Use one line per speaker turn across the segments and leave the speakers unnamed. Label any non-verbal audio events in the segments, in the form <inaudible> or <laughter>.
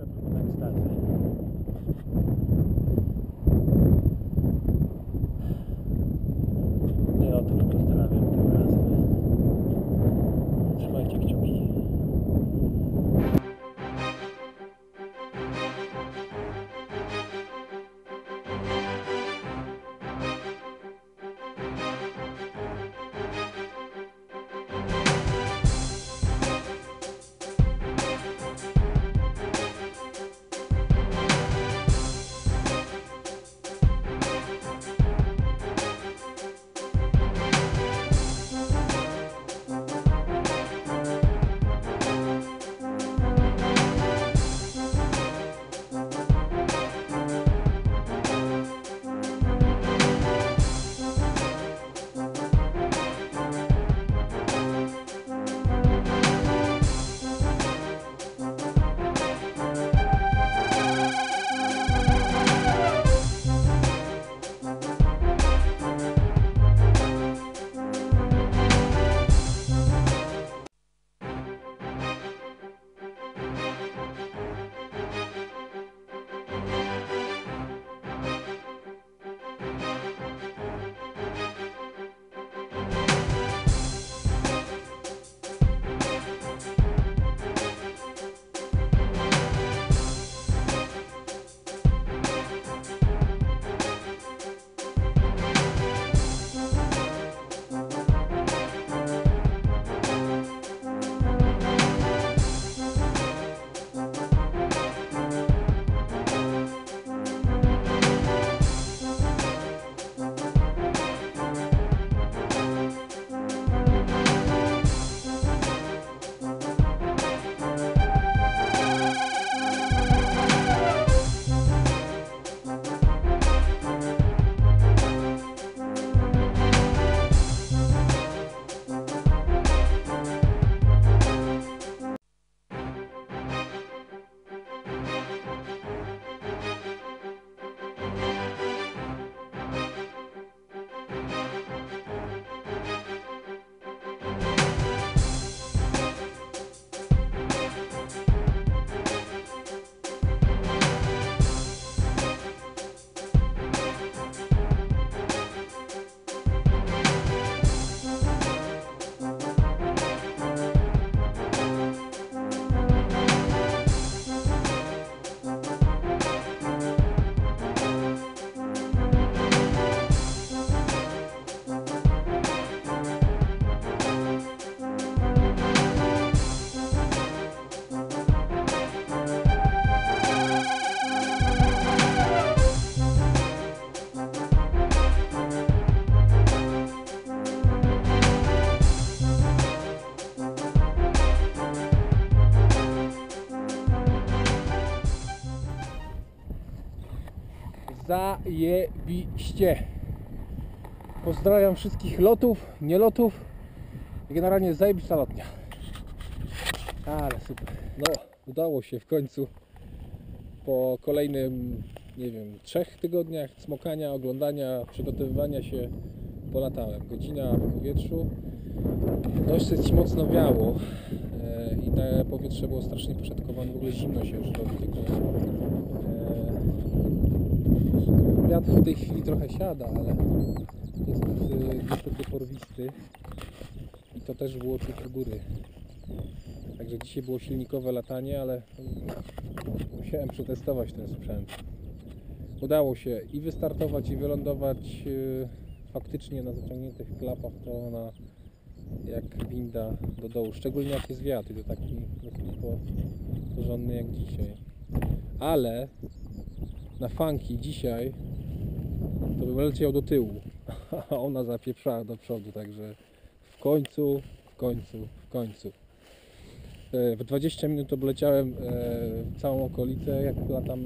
перша прямана екстазія. Zajebiście. Pozdrawiam wszystkich lotów, nielotów. Generalnie zajebista lotnia. Ale super. No, udało się w końcu po kolejnym, nie wiem, trzech tygodniach smokania, oglądania, przygotowywania się polatałem. Godzina w powietrzu. Dosyć mocno wiało e, i te powietrze było strasznie poszatkowane. W ogóle zimno się już robi. Tylko, w tej chwili trochę siada, ale jest niestety porwisty i to też było czuć góry. Także dzisiaj było silnikowe latanie, ale musiałem przetestować ten sprzęt. Udało się i wystartować, i wylądować e, faktycznie na zaciągniętych klapach to na jak winda do dołu, szczególnie jak jest wiatr to taki po- porządny jak dzisiaj. Ale na funki dzisiaj to bym leciał do tyłu, <laughs> a ona zapieprzała do przodu, także w końcu, w końcu, w końcu. E, W 20 minut obleciałem e, całą okolicę, jak latam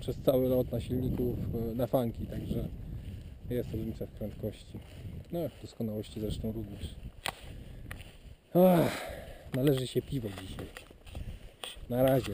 przez cały lot na silniku na funki, także jest różnica w prędkości. No, w doskonałości zresztą również. Ach, należy się piwo dzisiaj. Na razie.